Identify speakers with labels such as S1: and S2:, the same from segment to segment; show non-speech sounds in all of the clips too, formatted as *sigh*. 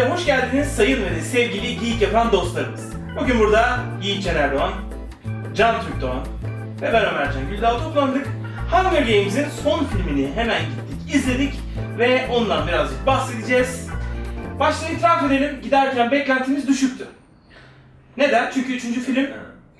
S1: Sohbet'e hoş geldiniz sayın ve de sevgili geek yapan dostlarımız. Bugün burada Yiğit Can Erdoğan, Can Türk Doğan ve ben Ömercan Güldal toplandık. Hunger Games'in son filmini hemen gittik, izledik ve ondan birazcık bahsedeceğiz. Başta itiraf edelim, giderken beklentimiz düşüktü. Neden? Çünkü üçüncü film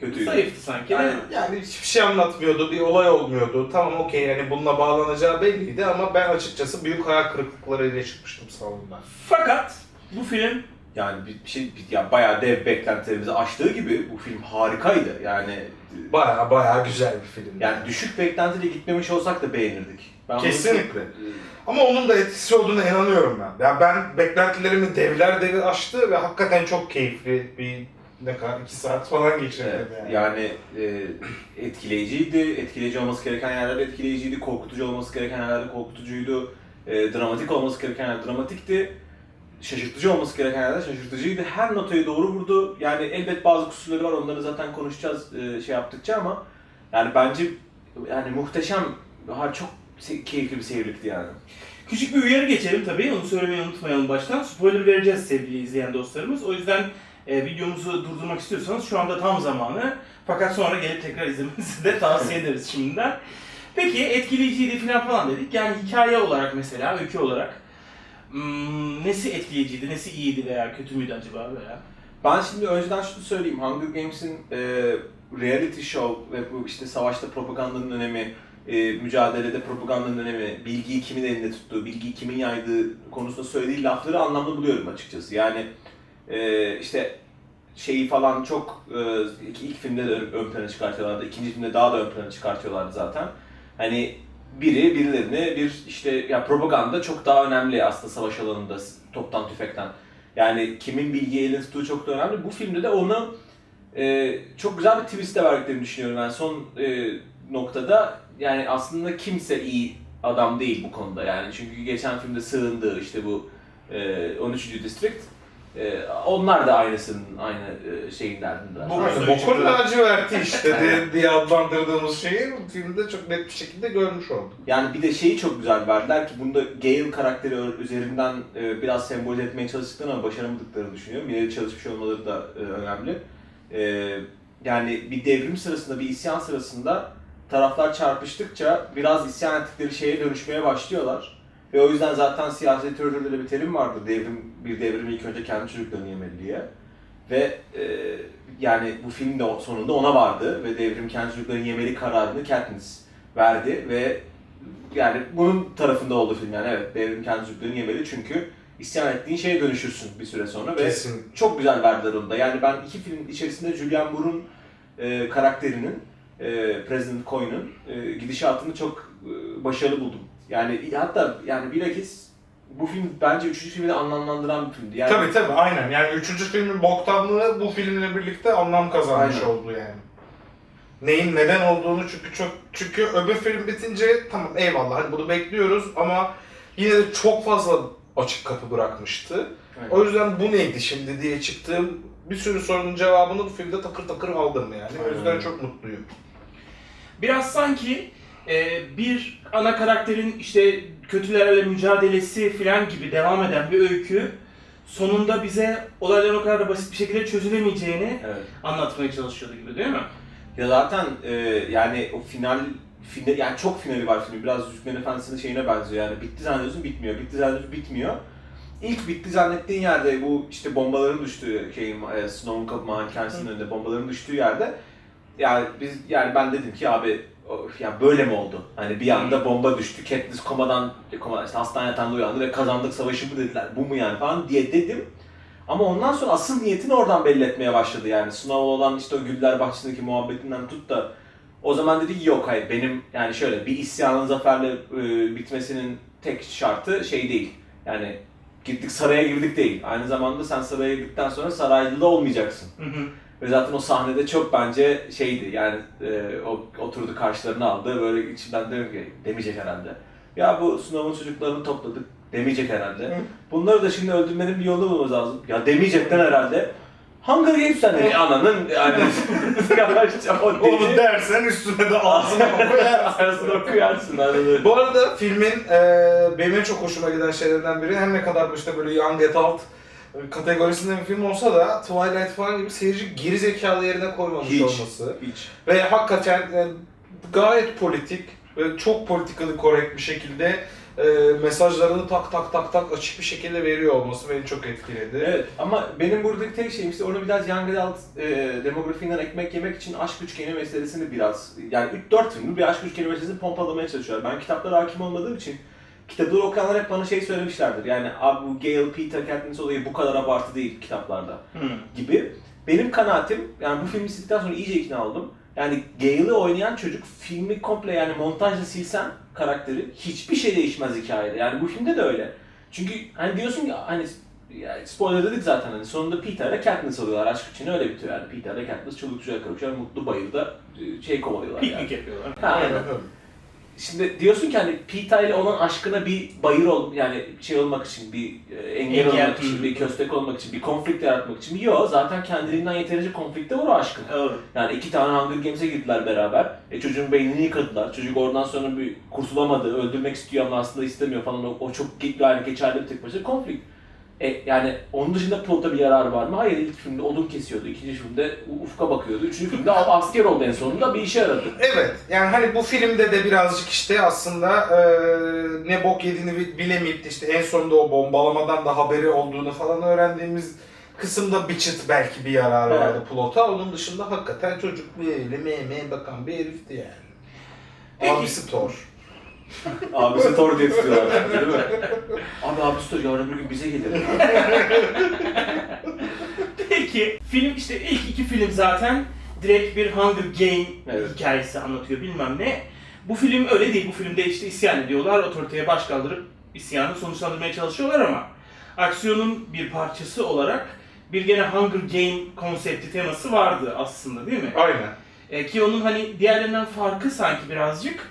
S2: Kötüydü.
S1: zayıftı sanki.
S2: Yani?
S3: Yani hiçbir şey anlatmıyordu, bir olay olmuyordu. Tamam okey yani bununla bağlanacağı belliydi ama ben açıkçası büyük hayal kırıklıklarıyla çıkmıştım salondan.
S1: Fakat bu film
S2: yani bir, şey bir- ya bayağı dev beklentilerimizi aştığı gibi bu film harikaydı. Yani
S3: Baya baya güzel bir film.
S2: yani düşük beklentiyle gitmemiş olsak da beğenirdik. Ben bunu-
S3: Kesinlikle. Ama onun da etkisi olduğuna inanıyorum ben. Yani ben beklentilerimi devler devi aştı ve hakikaten çok keyifli bir ne kadar iki saat falan geçirdim
S2: Evet,
S3: yani.
S2: yani e, etkileyiciydi. Etkileyici olması gereken yerlerde etkileyiciydi. Korkutucu olması gereken yerlerde korkutucuydu. E, dramatik olması gereken yerlerde dramatikti. Şaşırtıcı olması gereken yerlerde şaşırtıcıydı. Her notayı doğru vurdu. Yani elbet bazı kusurları var. Onları zaten konuşacağız e, şey yaptıkça ama yani bence yani muhteşem, ha, çok keyifli bir seyirlikti yani.
S1: Küçük bir uyarı geçelim tabii. Onu söylemeyi unutmayalım baştan. Spoiler vereceğiz sevgili izleyen dostlarımız. O yüzden e, videomuzu durdurmak istiyorsanız şu anda tam zamanı. Fakat sonra gelip tekrar izlemenizi de tavsiye ederiz şimdiden. Peki etkileyiciydi falan falan dedik. Yani hikaye olarak mesela, öykü olarak hmm, nesi etkileyiciydi, nesi iyiydi veya kötü müydü acaba veya?
S2: Ben şimdi önceden şunu söyleyeyim. Hunger Games'in e, reality show ve bu işte savaşta propagandanın önemi, e, mücadelede propagandanın önemi, bilgiyi kimin elinde tuttuğu, bilgiyi kimin yaydığı konusunda söylediği lafları anlamlı buluyorum açıkçası. Yani e, işte şeyi falan çok e, ilk, filmde de ön plana çıkartıyorlardı, ikinci filmde daha da ön plana çıkartıyorlardı zaten. Hani biri birilerini bir işte ya propaganda çok daha önemli aslında savaş alanında toptan tüfekten. Yani kimin bilgiyi elinde tuttuğu çok da önemli. Bu filmde de onu e, çok güzel bir twist de verdiklerini düşünüyorum. Yani son e, noktada yani aslında kimse iyi adam değil bu konuda yani. Çünkü geçen filmde sığındığı işte bu e, 13. District e, onlar da aynısının aynı e, şeyin derdinde.
S1: Bu-
S3: Aynen, Bokun laciverti işte de, diye adlandırdığımız şeyi filmde çok net bir şekilde görmüş olduk.
S2: Yani bir de şeyi çok güzel verdiler ki bunda Gale karakteri üzerinden e, biraz sembolize etmeye çalıştıklarını ama başaramadıklarını düşünüyorum. Yine çalışmış olmaları da e, önemli. E, yani bir devrim sırasında, bir isyan sırasında taraflar çarpıştıkça biraz isyan ettikleri şeye dönüşmeye başlıyorlar. Ve o yüzden zaten siyasi teoride de bir terim vardı. Devrim, bir devrim ilk önce kendi çocuklarını yemeli diye. Ve e, yani bu film de sonunda ona vardı ve devrim kendi çocuklarını yemeli kararını Katniss verdi ve yani bunun tarafında oldu film yani evet devrim kendi çocuklarını yemeli çünkü isyan ettiğin şeye dönüşürsün bir süre sonra ve
S3: Kesin.
S2: çok güzel verdiler onu da. Yani ben iki film içerisinde Julianne Moore'un e, karakterinin, e, President Coyne'un e, gidişatını çok e, başarılı buldum. Yani hatta yani bilakis bu film bence üçüncü filmi de anlamlandıran bir filmdi. Yani,
S3: Tabii tabii aynen. Yani üçüncü filmin boktanlığı bu filmle birlikte anlam kazanmış
S2: Aynen.
S3: oldu yani. Neyin neden olduğunu çünkü çok çünkü öbür film bitince tamam eyvallah hani bunu bekliyoruz ama yine de çok fazla açık kapı bırakmıştı.
S2: Evet.
S3: O yüzden bu neydi şimdi diye çıktığım bir sürü sorunun cevabını bu filmde takır takır aldım yani. O yüzden
S2: Aynen.
S3: çok mutluyum.
S1: Biraz sanki e, bir ana karakterin işte kötülerle mücadelesi falan gibi devam eden bir öykü sonunda bize olayların o kadar da basit bir şekilde çözülemeyeceğini
S2: Evet.
S1: anlatmaya çalışıyordu gibi değil mi?
S2: Ya zaten e, yani o final, final yani çok finali var filmin. Biraz Yüzüklerin Efendisi'nin şeyine benziyor yani. Bitti zannediyorsun bitmiyor, bitti zannediyorsun bitmiyor. İlk bitti zannettiğin yerde bu işte bombaların düştüğü şeyin e, Snow'un kapı malikanesinin önünde bombaların düştüğü yerde yani biz yani ben dedim ki abi ya böyle mi oldu? Hani bir anda bomba düştü, Katniss komadan, komadan işte hastane yatağında uyandı ve kazandık savaşı mı dediler, bu mu yani falan diye dedim. Ama ondan sonra asıl niyetini oradan belli etmeye başladı yani. Snow olan işte o Güller Bahçesi'ndeki muhabbetinden tut da o zaman dedi ki yok hayır benim yani şöyle bir isyanın zaferle e, bitmesinin tek şartı şey değil. Yani gittik saraya girdik değil. Aynı zamanda sen saraya girdikten sonra saraylı da olmayacaksın.
S1: Hı hı.
S2: Ve zaten o sahnede çok bence şeydi yani e, o oturdu karşılarına aldı böyle içimden diyorum ki demeyecek herhalde. Ya bu Snow'un çocuklarını topladık demeyecek herhalde.
S3: Hı.
S2: Bunları da şimdi öldürmenin bir yolunu bulmamız lazım. Ya demeyecekten herhalde. Hunger Games sen de ananın yani *laughs* o
S3: Onu dersen üstüne de ağzına *laughs* koyarsın.
S2: Okuyarsın anladın.
S3: Bu arada filmin e, benim en çok hoşuma giden şeylerden biri her ne kadar işte böyle young adult kategorisinde bir film olsa da Twilight falan gibi seyirci geri zekalı yerine koymamış
S2: Hiç.
S3: olması.
S2: Hiç.
S3: Ve hakikaten e, gayet politik ve çok politikali korrekt bir şekilde e, mesajlarını tak tak tak tak açık bir şekilde veriyor olması beni çok etkiledi.
S2: Evet ama benim buradaki tek şeyim işte onu biraz young adult e, demografiğinden ekmek yemek için aşk üçgeni meselesini biraz yani 3-4 filmdir bir aşk üçgeni meselesini pompalamaya çalışıyorlar. Ben kitaplara hakim olmadığım için kitapları okuyanlar hep bana şey söylemişlerdir. Yani abi bu Gale, Peter, Katniss olayı bu kadar abartı değil kitaplarda
S1: Hmm.
S2: gibi. Benim kanaatim yani bu filmi izledikten sonra iyice ikna oldum. Yani Gale'ı oynayan çocuk filmi komple yani montajla silsen karakteri hiçbir şey değişmez hikayede. Yani bu filmde de öyle. Çünkü hani diyorsun ki hani yani spoiler dedik zaten hani sonunda Peter ile Katniss oluyorlar aşk için öyle bitiyor yani Peter ile Katniss çoluk çocuğa kavuşuyor mutlu bayırda e, şey kovalıyorlar yani.
S1: Piknik yapıyorlar.
S2: Ha, aynen. Şimdi diyorsun ki hani Peter ile olan aşkına bir bayır ol yani şey olmak için bir e, engel,
S1: Engel,
S2: olmak için, bir köstek olmak için, bir konflikt yaratmak için. Yok zaten kendiliğinden yeterince konflikte var o aşkın.
S1: Evet.
S2: Yani iki tane Hunger Games'e girdiler beraber. E, çocuğun beynini yıkadılar. Çocuk oradan sonra bir kurtulamadı. Öldürmek istiyor ama aslında istemiyor falan. O, o çok ge- gayet geçerli bir tek başına konflikt. E, yani onun dışında plota bir yararı var mı? Hayır ilk filmde odun kesiyordu. ikinci filmde ufka bakıyordu. Üçüncü filmde asker oldu en sonunda bir işe yaradı.
S3: Evet, yani hani bu filmde de birazcık işte aslında e, ne bok yediğini bi- bilemeyip de işte en sonunda o bombalamadan da haberi olduğunu falan öğrendiğimiz kısımda bir çıt belki bir yarar
S2: Evet.
S3: vardı plota. Onun dışında hakikaten çocuk böyle meme bakan bir herifti yani.
S1: Peki.
S3: Abisi Thor. *laughs*
S2: Abisi Thor diye tutuyorlar değil mi? Abi Thor yarın bir gün bize gelir. *laughs*
S1: Peki film işte ilk iki film zaten direkt bir Hunger Game
S2: Evet.
S1: hikayesi anlatıyor bilmem ne. Bu film öyle değil. Bu filmde işte isyan ediyorlar. Otoriteye baş kaldırıp isyanı sonuçlandırmaya çalışıyorlar ama aksiyonun bir parçası olarak bir gene Hunger Game konsepti teması vardı aslında değil mi?
S3: Aynen.
S1: E, ki onun hani diğerlerinden farkı sanki birazcık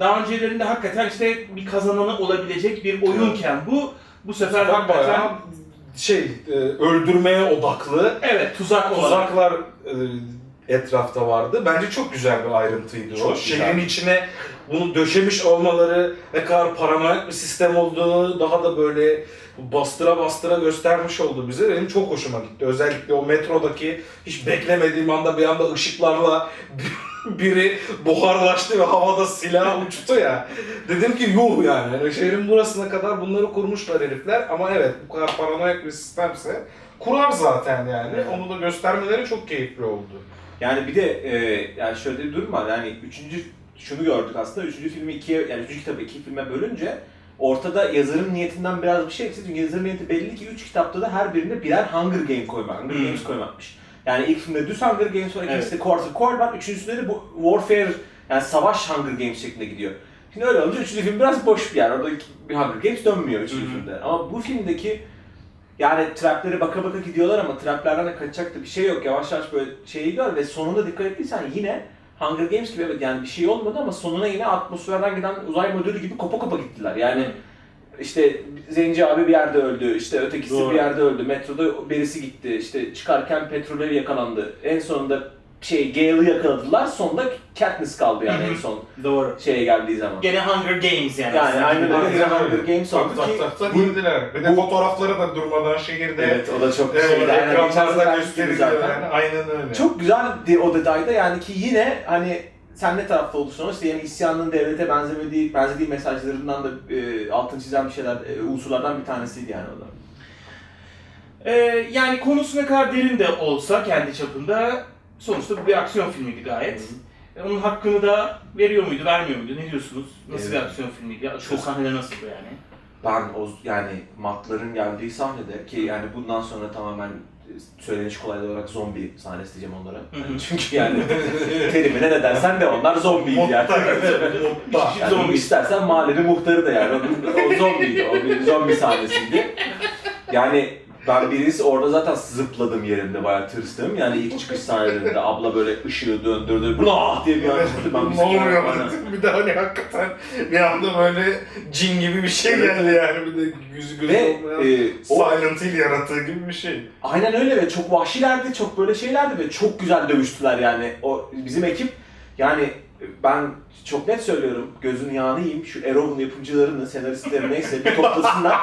S1: daha öncelerinde hakikaten işte bir kazananı olabilecek bir oyunken bu bu sefer
S3: Bak
S1: hakikaten
S3: bayağı şey e, öldürmeye odaklı
S1: evet tuzak olarak.
S3: tuzaklar e, etrafta vardı. Bence çok güzel bir ayrıntıydı o.
S2: Çok güzel.
S3: Şehrin içine bunu döşemiş olmaları, ne kadar paranoyak bir sistem olduğunu daha da böyle bastıra bastıra göstermiş oldu bize. Benim çok hoşuma gitti. Özellikle o metrodaki hiç beklemediğim anda bir anda ışıklarla biri buharlaştı ve havada silah uçtu ya. Dedim ki yuh yani. yani şehrin burasına kadar bunları kurmuşlar herifler ama evet bu kadar paranoyak bir sistemse kurar zaten yani. Onu da göstermeleri çok keyifli oldu.
S2: Yani bir de e, yani şöyle bir durum var. Yani üçüncü şunu gördük aslında. Üçüncü filmi ikiye yani üçüncü kitabı iki filme bölünce ortada yazarın niyetinden biraz bir şey eksik. Çünkü yazarın niyeti belli ki üç kitapta da her birinde birer Hunger Game koymak. Hunger
S1: Hmm.
S2: Games koymakmış. Yani ilk filmde düz Hunger Games var,
S1: Evet.
S2: ikincisi de Quarter Core var, üçüncüsünde de bu Warfare yani savaş Hunger Games şeklinde gidiyor. Şimdi öyle olunca üçüncü film biraz boş bir yer. Orada bir Hunger Games dönmüyor üçüncü
S1: Hı hı.
S2: filmde. Ama bu filmdeki yani traplere baka baka gidiyorlar ama traplerden de kaçacak da bir şey yok. Yavaş yavaş böyle şeyi gör ve sonunda dikkat ettiysen yine Hunger Games gibi evet yani bir şey olmadı ama sonuna yine atmosferden giden uzay modülü gibi kopa kopa gittiler. Yani işte Zenci abi bir yerde öldü, işte ötekisi
S1: Doğru.
S2: bir yerde öldü, metroda birisi gitti, işte çıkarken petrolleri yakalandı. En sonunda şey Gale'ı yakaladılar, sonunda Katniss kaldı yani en son
S1: Doğru.
S2: şeye geldiği zaman.
S1: Gene Hunger Games yani.
S2: Yani
S1: aslında.
S2: aynen öyle. Hunger. Games oldu
S3: Tak
S2: ki
S3: tak
S2: bu-
S3: indiler. Bir de fotoğrafları da durmadan şehirde
S2: Evet o da çok
S3: e,
S2: şeydi. Geçen
S3: ekranlarda
S2: sefer
S3: gösteriliyor
S2: zaten.
S3: yani. Aynen öyle.
S2: Çok güzeldi o detayda yani ki yine hani sen ne tarafta olursan ol, işte yani isyanın devlete benzemediği, benzediği mesajlarından da e, altını çizen bir şeyler, e, unsurlardan bir tanesiydi yani o da.
S1: Ee, yani konusu ne kadar derin de olsa kendi çapında sonuçta bu bir aksiyon filmiydi gayet. E, Onun hakkını da veriyor muydu, vermiyor muydu? Ne diyorsunuz? Nasıl bir
S2: Evet.
S1: aksiyon filmiydi? Ya, şu
S2: Çok-
S1: sahneler nasıldı yani?
S2: Ben o yani matların geldiği sahnede ki yani bundan sonra tamamen e, söyleniş kolay olarak zombi sahnesi diyeceğim onlara.
S1: Hı.
S2: Çünkü yani *laughs* terimine ne dersen de onlar zombiydi yani. Yani
S1: Zombi.
S2: istersen mahallenin muhtarı da yani. O, o zombiydi. O bir zombi sahnesiydi. Yani ben birisi orada zaten zıpladım yerimde bayağı tırstım. Yani ilk *laughs* çıkış sahnelerinde abla böyle ışığı döndürdü. Blah diye bir an çıktı. Ben bir
S3: ne oluyor
S2: bana.
S3: Bir de hani hakikaten bir anda böyle cin gibi bir şey geldi yani. Bir de yüzü gözü
S2: Ve
S3: olmayan
S2: e, o,
S3: Silent Hill yaratığı gibi bir şey.
S2: aynen öyle ve çok vahşilerdi, çok böyle şeylerdi ve çok güzel dövüştüler yani. O bizim ekip yani ben çok net söylüyorum, gözün yağını yiyeyim, şu Arrow'un yapımcılarını, senaristleri neyse bir toplasınlar,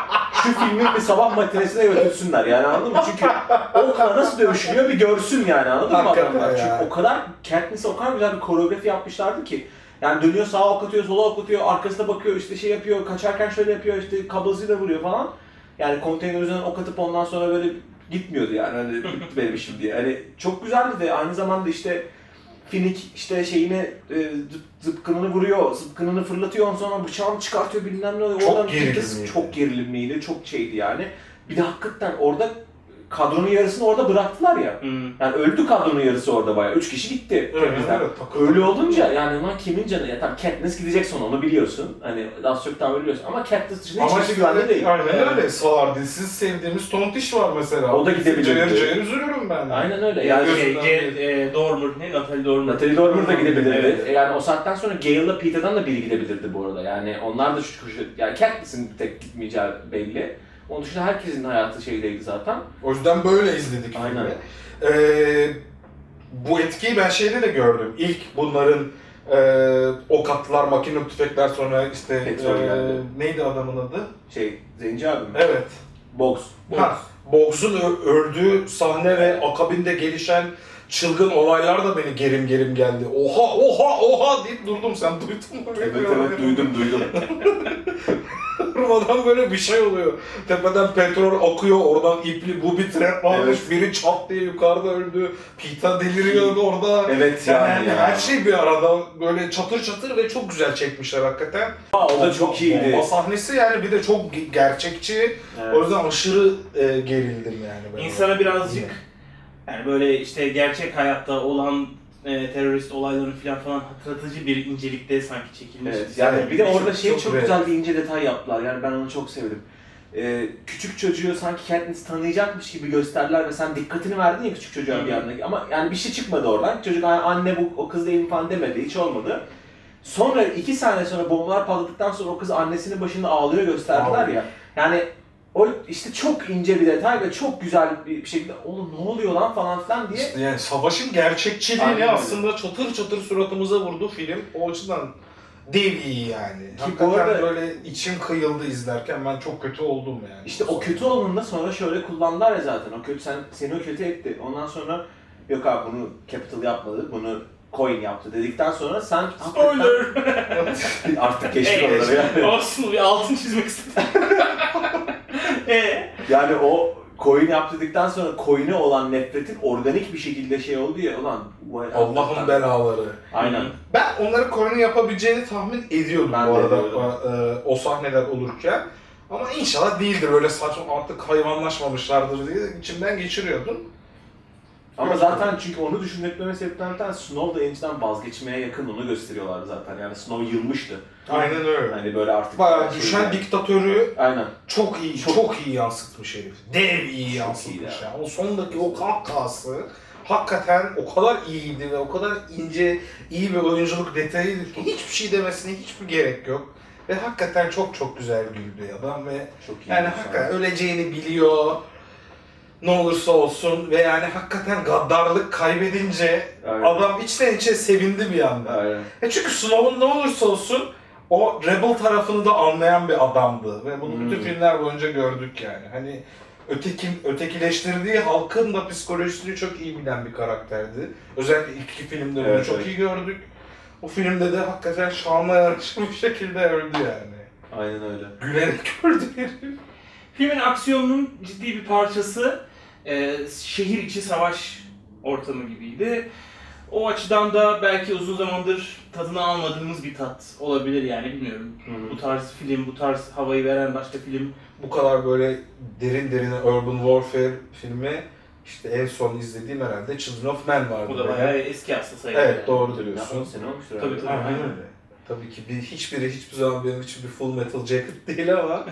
S2: şu filmi bir sabah matinesine götürsünler yani anladın mı? Çünkü o kadar nasıl dövüşülüyor bir görsün yani anladın mı
S3: Hakikaten
S2: adamlar?
S3: ya.
S2: Çünkü o kadar, Katniss'e o kadar güzel bir koreografi yapmışlardı ki, yani dönüyor sağa ok atıyor, sola ok atıyor, arkasına bakıyor, işte şey yapıyor, kaçarken şöyle yapıyor, işte kablasıyla vuruyor falan. Yani konteyner üzerinden ok atıp ondan sonra böyle gitmiyordu yani hani bitti benim işim diye. Hani çok güzeldi de aynı zamanda işte Finik işte şeyini e, zıp, zıpkınını vuruyor, zıpkınını fırlatıyor ondan sonra bıçağını çıkartıyor bilmem ne.
S3: Çok
S2: Oradan
S3: gerilimliydi.
S2: Çok gerilimliydi, çok şeydi yani. Bir de hakikaten orada kadronun yarısını orada bıraktılar ya.
S1: Hmm.
S2: Yani öldü kadronun yarısı orada bayağı. Üç kişi gitti.
S3: Evet,
S2: temizden.
S3: evet, takıldı.
S2: Öyle olunca yani lan kimin canı ya tamam Katniss gidecek sonra onu biliyorsun. Hani az çok tahmin biliyorsun ama Katniss dışında hiç
S3: Ama
S2: kimse güvende değil.
S3: aynen öyle. Sardinsiz sevdiğimiz tontiş var mesela.
S2: O da gidebilirdi.
S3: Cayır cayır üzülürüm ben.
S2: Aynen öyle.
S3: Yani
S1: Şey,
S3: gözünden
S1: C, e, Dormer, ne? Natalie Dormer.
S2: Natalie Dormer da gidebilirdi.
S1: Evet.
S2: E Yani o saatten sonra Gale'la Peter'dan da biri gidebilirdi bu arada. Yani onlar da şu koşu... Yani Katniss'in bir tek gitmeyeceği belli. Onun dışında herkesin hayatı şeydeydi zaten.
S3: O yüzden böyle izledik
S2: Aynen.
S3: filmi. Ee, bu etkiyi ben şeyde de gördüm. İlk bunların e, ok attılar, makine tüfekler sonra işte
S2: Petrol
S3: e,
S2: geldi.
S3: neydi adamın adı?
S2: Şey, Zenci abi mi?
S3: Evet.
S2: Box.
S3: Ha, Box'un ö- öldüğü sahne ve akabinde gelişen çılgın olaylar da beni gerim gerim geldi. Oha oha oha deyip durdum sen duydun mu?
S2: Evet evet duydum duydum. *laughs*
S3: Durmadan böyle bir şey oluyor. Tepeden petrol akıyor, oradan ipli bu bir trap varmış, biri çat diye yukarıda öldü, Pita deliriyor orada.
S2: evet
S3: Yani,
S2: yani, ya.
S3: her şey bir arada böyle çatır çatır ve çok güzel çekmişler hakikaten.
S2: Aa, o da çok iyiydi.
S3: Bomba sahnesi yani bir de çok ge- gerçekçi.
S2: Evet.
S3: O yüzden aşırı e, gerildim yani. ben
S1: İnsana birazcık yani böyle işte gerçek hayatta olan e, terörist olaylarını falan falan hatırlatıcı bir incelikte sanki çekilmiş.
S2: Evet, yani bir de orada şey çok,
S3: çok güzel.
S2: güzel bir ince detay yaptılar. Yani ben onu çok sevdim. Ee, küçük çocuğu sanki Katniss tanıyacakmış gibi gösterdiler ve sen dikkatini verdin ya küçük çocuğa bir anda. Ama yani bir şey çıkmadı oradan. Çocuk "Ay, anne bu o kız değil falan demedi. Hiç olmadı. Sonra iki saniye sonra bombalar patladıktan sonra o kız annesinin başında ağlıyor gösterdiler
S3: Ağlıyor.
S2: ya. Yani o işte çok ince bir detay ve çok güzel bir şekilde oğlum ne oluyor lan falan filan diye.
S3: İşte yani savaşın gerçekçiliğini
S2: Aynen öyle.
S3: aslında çatır çatır suratımıza vurdu film. O açıdan dev iyi yani.
S2: bu
S3: Hakikaten
S2: arada-
S3: böyle içim kıyıldı izlerken ben çok kötü oldum yani.
S2: İşte o kötü olanını da sonra şöyle kullandılar ya zaten. O kötü sen seni o kötü etti. Ondan sonra yok abi bunu Capital yapmadı. Bunu Coin yaptı dedikten sonra sen
S1: Spoiler! *laughs*
S2: artık geçtik
S1: Evet.
S2: onları yani.
S1: Olsun bir altın çizmek istedim. *laughs* e, *laughs*
S2: Yani o Coin yaptı dedikten sonra Coin'e olan nefretin organik bir şekilde şey oldu ya ulan
S3: Allah'ın belaları.
S2: Aynen.
S3: Ben onları Corin'in yapabileceğini tahmin ediyordum
S2: Ben
S3: bu
S2: de
S3: arada
S2: ediyordum.
S3: e, o sahneler olurken. Ama inşallah değildir öyle saçma artık hayvanlaşmamışlardır diye içimden geçiriyordum.
S2: Ama zaten çünkü onu bir tanesi Snow da Ange'den vazgeçmeye yakın onu gösteriyorlar zaten. Yani Snow yılmıştı.
S3: Aynen öyle.
S2: Hani böyle artık...
S3: Bayağı
S2: şey
S3: düşen
S2: yani.
S3: diktatörü
S2: Aynen.
S3: çok iyi,
S2: Çok-
S3: çok, iyi yansıtmış herif. Dev iyi
S2: Çok
S3: yansıtmış
S2: iyi
S3: ya. O sondaki o kahkahası hakikaten o kadar iyiydi ve o kadar ince, iyi bir oyunculuk detayıydı ki hiçbir şey demesine hiçbir gerek yok. Ve hakikaten çok çok güzel güldü adam ve
S2: Çok iyi.
S3: yani hakikaten öleceğini biliyor. Ne olursa olsun ve yani hakikaten gaddarlık kaybedince
S2: Aynen.
S3: adam içten içe sevindi bir anda.
S2: Aynen.
S3: E çünkü Snow'un ne olursa olsun o Rebel tarafını da anlayan bir adamdı ve bunu bütün
S2: Hmm.
S3: filmler boyunca gördük yani. Hani öteki, ötekileştirdiği halkın da psikolojisini çok iyi bilen bir karakterdi. Özellikle ilk iki filmde bunu
S2: Evet,
S3: çok
S2: evet.
S3: iyi gördük. O filmde de hakikaten şanla yarışır bir şekilde öldü yani.
S2: Aynen öyle.
S3: Gülerek *laughs* öldü herif.
S1: filmin aksiyonunun ciddi bir parçası e, şehir içi savaş ortamı gibiydi. O açıdan da belki uzun zamandır tadını almadığımız bir tat olabilir yani bilmiyorum. Bu tarz film, bu tarz havayı veren başka film
S3: Bu kadar böyle derin derin urban warfare filmi işte en son izlediğim herhalde Children of Men vardı.
S1: bu da bayağı eski hasta sayılır.
S3: Evet
S1: yani.
S3: doğru
S2: Ya,
S3: diyorsun.
S2: sene olmuştur
S1: Tabii, tabii.
S3: Aynen öyle. Tabii ki bir, hiçbiri hiçbir zaman benim için bir Full Metal Jacket *laughs* değil ama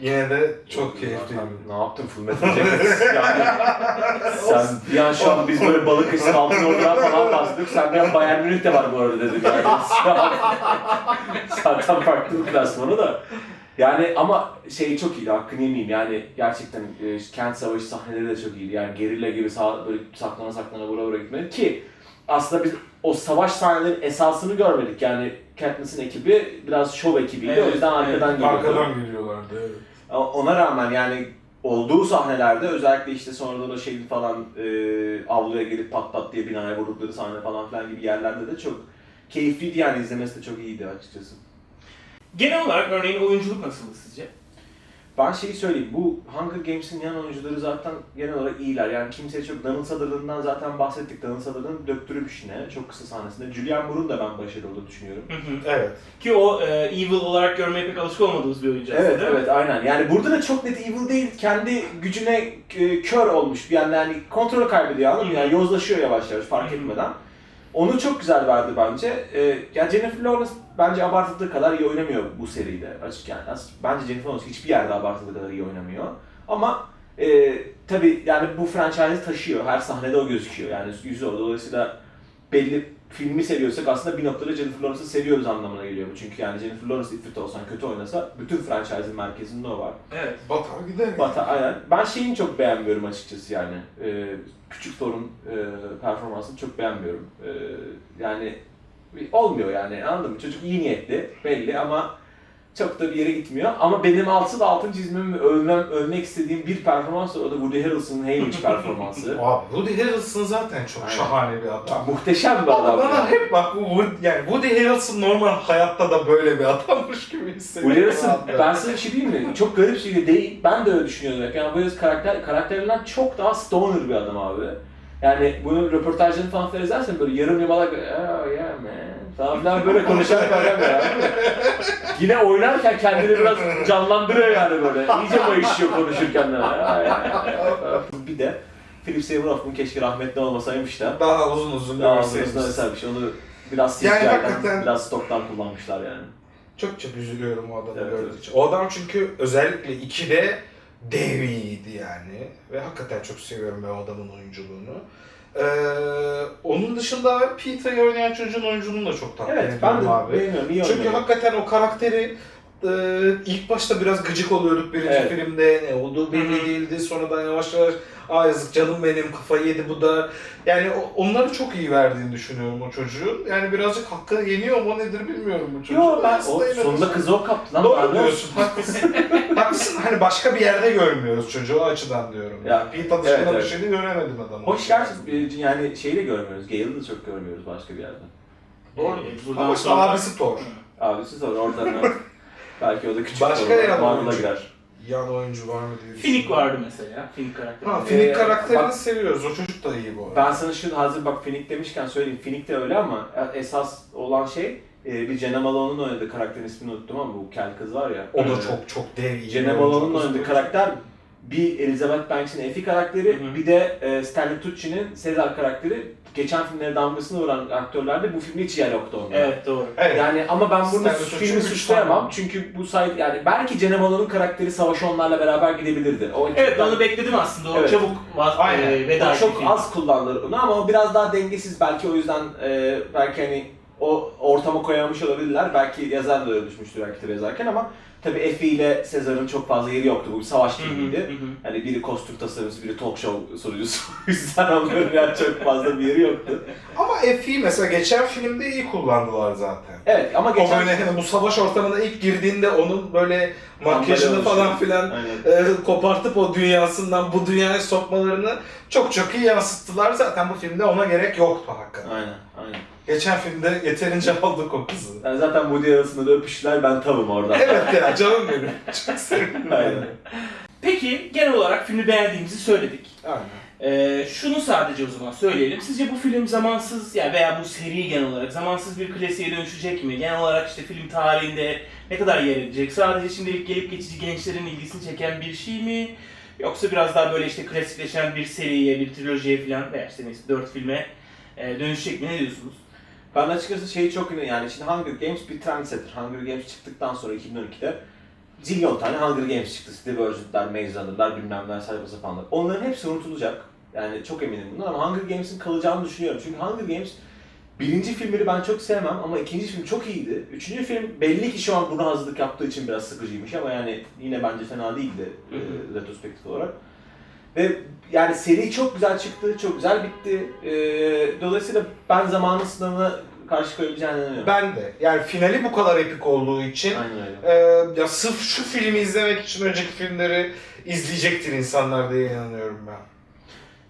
S3: yine de çok keyifliydi.
S2: Ne yaptın Full Metal Jacket? yani sen bir an şu an biz böyle balık altın ordular falan bahsediyoruz. Sen bir an Bayern Münih de var bu arada dedim yani. Zaten farklı bir klasmanı da. Yani ama şey çok iyiydi, hakkını yemeyeyim. Yani gerçekten e, kent savaşı sahneleri de çok iyiydi. Yani gerilla gibi sağ, böyle saklana saklana vura vura gitmedi ki aslında biz o savaş sahnelerinin esasını görmedik. Yani Katniss'in ekibi biraz şov ekibiydi.
S1: Evet,
S2: o yüzden
S1: evet.
S2: arkadan geliyordu.
S3: Arkadan geliyorlardı. Evet.
S2: Ama Ona rağmen yani olduğu sahnelerde özellikle işte sonradan o şey falan e, avluya gelip pat pat diye binaya vurdukları sahne falan filan gibi yerlerde de çok keyifliydi yani izlemesi de çok iyiydi açıkçası.
S1: Genel olarak örneğin oyunculuk nasıldı sizce?
S2: Ben şeyi söyleyeyim, bu Hunger Games'in yan oyuncuları zaten genel olarak iyiler. Yani kimseye çok Donald Sutherland'dan zaten bahsettik. Donald Sutherland'ın döktürüp işine çok kısa sahnesinde. Julianne Moore'un da ben başarılı olduğunu düşünüyorum.
S3: Evet.
S1: Ki o e, evil olarak görmeye pek alışık olmadığımız bir oyuncu aslında
S2: Evet
S1: değil mi?
S2: evet aynen. Yani burada da çok net evil değil. Kendi gücüne e, kör olmuş bir yani, yani kontrolü kaybediyor anladın mı? Yani yozlaşıyor yavaş yavaş fark
S1: Hı.
S2: etmeden. Onu çok güzel verdi bence. E, ya Jennifer Lawrence bence abartıldığı kadar iyi oynamıyor bu seride açık yani. Bence Jennifer Lawrence hiçbir yerde abartıldığı kadar iyi oynamıyor. Ama e, tabii yani bu franchise'i taşıyor. Her sahnede o gözüküyor. Yani yüzü orada. Dolayısıyla belli filmi seviyorsak aslında bir noktada Jennifer Lawrence'ı seviyoruz anlamına geliyor bu. Çünkü yani Jennifer Lawrence ifrit olsan kötü oynasa bütün franchise'in merkezinde o var.
S1: Evet.
S3: Batar gider.
S2: Bata, aynen. Ben şeyini çok beğenmiyorum açıkçası yani. Ee, küçük Thor'un e, performansını çok beğenmiyorum. Ee, yani olmuyor yani anladın mı? Çocuk iyi niyetli belli ama çok da bir yere gitmiyor. Ama benim altı da altın çizmemi övmem, övmek istediğim bir performans var. O da Woody Harrelson'ın Haymitch performansı. *laughs*
S3: Abi Woody Harrelson zaten çok
S2: Aynen.
S3: şahane bir
S2: Ya,
S3: adam.
S2: muhteşem bir
S3: Ama
S2: adam.
S3: bana
S2: ya.
S3: hep bak bu Woody, yani Woody Harrelson normal hayatta da böyle bir adammış gibi hissediyorum.
S2: Woody Harrelson, ben sana bir şey diyeyim mi? Çok garip şey değil. Ben de öyle düşünüyorum hep. Yani Woody karakter, karakterinden çok daha stoner bir adam abi. Yani bunun röportajlarını falan izlersen böyle yarım yamalak oh yeah man falan filan böyle konuşan adam ya. Yine oynarken kendini biraz canlandırıyor yani böyle. İyice bayışıyor konuşurken de. Bir de Philip Seymour Hoffman keşke rahmetli olmasaymış da.
S3: Daha uzun uzun
S2: Daha eser bir şey. Onu biraz
S3: Yani
S2: CGI'den,
S3: hakikaten-
S2: biraz stoktan kullanmışlar yani.
S3: Çok çok üzülüyorum o adamı
S2: Evet,
S3: gördüğü
S2: evet.
S3: için. O adam çünkü özellikle 2'de dev iyiydi yani. Ve hakikaten çok seviyorum ben o adamın oyunculuğunu. Ee, onun dışında Peter'ı oynayan çocuğun oyunculuğunu da çok takdir
S2: Evet ben de
S3: abi.
S2: beğeniyorum. iyi
S3: Çünkü
S2: oynuyor.
S3: hakikaten o karakteri e, ilk başta biraz gıcık oluyorduk birinci
S2: Evet.
S3: filmde ne olduğu belli
S1: Hı hı.
S3: değildi sonradan yavaş yavaş aa yazık canım benim kafayı yedi bu da yani onları çok iyi verdiğini düşünüyorum o çocuğun yani birazcık hakkı yeniyor mu nedir bilmiyorum bu çocuğun.
S2: Yo ben o
S3: de-
S2: sonunda kızı o kaptı lan.
S3: Doğru diyorsun haklısın. *laughs* haklısın hani başka bir yerde görmüyoruz çocuğu o açıdan diyorum.
S2: Ya,
S3: Ya, Pete dışında
S2: evet,
S3: bir
S2: evet.
S3: şeyini göremedim adamı.
S2: Hoş gerçi yani şeyi de görmüyoruz. Gale'ı da çok görmüyoruz başka bir yerde.
S3: Doğru.
S1: Ee, buradan
S3: Ama işte abisi Thor.
S2: Abisi sonra oradan *laughs* belki o da küçük
S3: Başka yan
S2: Marvel'a girer.
S3: Yan oyuncu var mı diye
S1: Finik vardı mesela. Finik karakteri.
S3: Ha, Finnick
S2: Ee,
S3: karakterini
S2: bak-
S3: seviyoruz. O çocuk da iyi bu arada.
S2: Ben sana şu hazır bak Finnick demişken söyleyeyim. Finnick de öyle ama esas olan şey e, bir Jenna Malone'un oynadığı karakterin ismini unuttum ama bu kel kız var ya.
S3: O da
S2: Ee,
S3: çok çok dev iyi.
S2: Jenna
S3: bir oyuncu.
S2: Malone'un oynadığı karakter bir Elizabeth Banks'in Effie karakteri,
S1: Hı hı.
S2: bir de e, Stanley Tucci'nin Caesar karakteri. Geçen filmlere damgasını vuran aktörler de bu filmde hiç yer yoktu onların.
S1: Evet doğru.
S3: Evet.
S2: Yani ama ben bunu
S3: Stanley
S2: filmi suçlayamam çünkü bu sayede yani belki Jenna Malone'un karakteri savaşa onlarla beraber gidebilirdi. O
S1: Evet
S2: ekipten-
S1: onu bekledim aslında. O
S2: Evet.
S1: çabuk vaz
S3: Aynen.
S1: e, veda
S2: o çok
S1: film.
S2: az kullanılır onu ama o biraz daha dengesiz belki o yüzden e, belki hani o ortama koyamamış olabilirler. Belki yazar da öyle düşmüştür belki de yazarken ama tabii Effie ile Sezar'ın çok fazla yeri yoktu. Bu bir savaş filmiydi. Hani biri kostüm tasarımcısı, biri talk show sunucusu. *laughs* O yüzden onların yani çok fazla bir yeri yoktu.
S3: Ama Effie'yi mesela geçen filmde iyi kullandılar zaten.
S2: Evet ama
S3: O
S2: geçen...
S3: böyle hani bu savaş ortamına ilk girdiğinde onun böyle makyajını
S2: Sandalye
S3: falan filan
S2: Aynen.
S3: e, kopartıp o dünyasından bu dünyaya sokmalarını çok çok iyi yansıttılar. Zaten bu filmde ona gerek yoktu hakikaten.
S2: Aynen, aynen.
S3: Geçen filmde yeterince aldık o kızı.
S2: Yani zaten Woody arasında da öpüştüler, ben tavım orada.
S3: evet ya canım benim. Çok sevindim.
S2: Aynen.
S1: Peki genel olarak filmi beğendiğimizi söyledik.
S3: Aynen.
S1: Ee, şunu sadece o zaman söyleyelim. Sizce bu film zamansız ya veya bu seri genel olarak zamansız bir klasiğe dönüşecek mi? Genel olarak işte film tarihinde ne kadar yer edecek? Sadece şimdilik gelip geçici gençlerin ilgisini çeken bir şey mi? Yoksa biraz daha böyle işte klasikleşen bir seriye, bir trilojiye falan veya işte neyse dört filme e, dönüşecek mi? Ne diyorsunuz?
S2: Ben açıkçası şeyi çok yani şimdi Hunger Games bir trendsetter. Hunger Games çıktıktan sonra 2012'de zilyon tane Hunger Games çıktı. Divergent'lar, Maze Runner'lar, bilmem neler, saçma sapanlar. Onların hepsi unutulacak. Yani çok eminim bundan ama Hunger Games'in kalacağını düşünüyorum. Çünkü Hunger Games birinci filmleri ben çok sevmem ama ikinci film çok iyiydi. Üçüncü film belli ki şu an buna hazırlık yaptığı için biraz sıkıcıymış ama yani yine bence fena değildi
S1: Hı hı.
S2: e, retrospektif olarak. Ve yani seri çok güzel çıktı, çok güzel bitti. Ee, dolayısıyla ben zamanın sınavına karşı koyabileceğine inanıyorum.
S3: Ben de. Yani finali bu kadar epik olduğu için
S2: Aynen
S3: e, ya sırf şu filmi izlemek için önceki filmleri izleyecektir insanlar diye inanıyorum ben.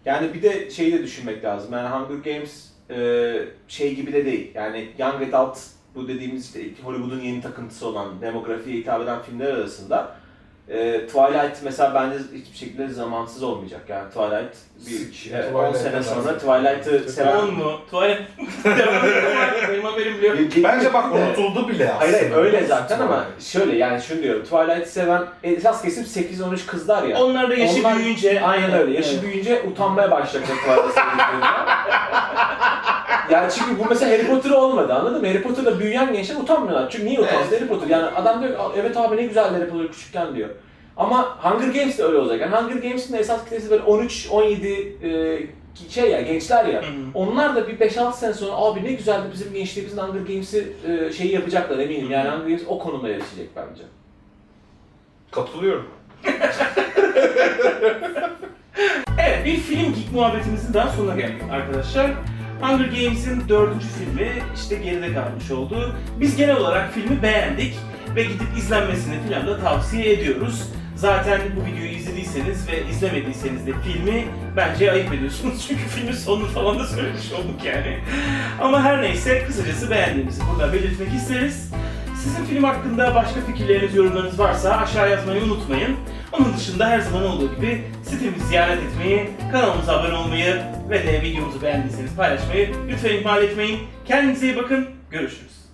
S2: Yani bir de şeyi de düşünmek lazım. Yani Hunger Games e, şey gibi de değil. Yani Young Adult bu dediğimiz işte Hollywood'un yeni takıntısı olan demografiye hitap eden filmler arasında e, Twilight mesela bence hiçbir şekilde zamansız olmayacak. Yani Twilight bir e, 10
S3: Twilight'e
S2: sene sonra. Twilight'ı seven
S1: 10 mu? Edelim. Benim haberim bile yok.
S3: Bence bak unutuldu bile aslında.
S2: Hayır hayır öyle zaten ama
S3: Twilight.
S2: şöyle yani şunu diyorum. Twilight'ı seven esas kesim 8-13 kızlar ya.
S1: Onlar da yaşı
S2: Onlar-
S1: büyüyünce...
S2: Aynen öyle. Yaşı
S1: Evet.
S2: büyüyünce utanmaya başlayacak Twilight sevdiklerinden. Yani çünkü bu mesela Harry Potter olmadı anladın mı? Harry Potter'da büyüyen gençler utanmıyorlar. Çünkü niye utansın Harry Potter? Yani adam diyor ki evet abi ne güzel Harry Potter küçükken diyor. Ama Hunger Games de öyle olacak. Yani Hunger Games'in de esas kitlesi böyle 13-17 e, şey ya gençler ya.
S1: Hı hı.
S2: Onlar da bir 5-6 sene sonra abi ne güzeldi bizim gençliğimizin Hunger Games'i e, şeyi yapacaklar eminim. Yani Hunger Games o konuma erişecek bence.
S3: Katılıyorum. *laughs*
S1: Evet, bir film geek muhabbetimizin daha sonuna geldik arkadaşlar. Hunger Games'in dördüncü filmi işte geride kalmış oldu. Biz genel olarak filmi beğendik ve gidip izlenmesini falan da tavsiye ediyoruz. Zaten bu videoyu izlediyseniz ve izlemediyseniz de filmi bence ayıp ediyorsunuz. *laughs* Çünkü filmin sonunu falan da söylemiş olduk yani. Ama her neyse kısacası beğendiğimizi burada belirtmek isteriz. Sizin film hakkında başka fikirleriniz, yorumlarınız varsa aşağı yazmayı unutmayın. Onun dışında her zaman olduğu gibi sitemizi ziyaret etmeyi, kanalımıza abone olmayı ve de videomuzu beğendiyseniz paylaşmayı lütfen ihmal etmeyin. Kendinize iyi bakın, görüşürüz.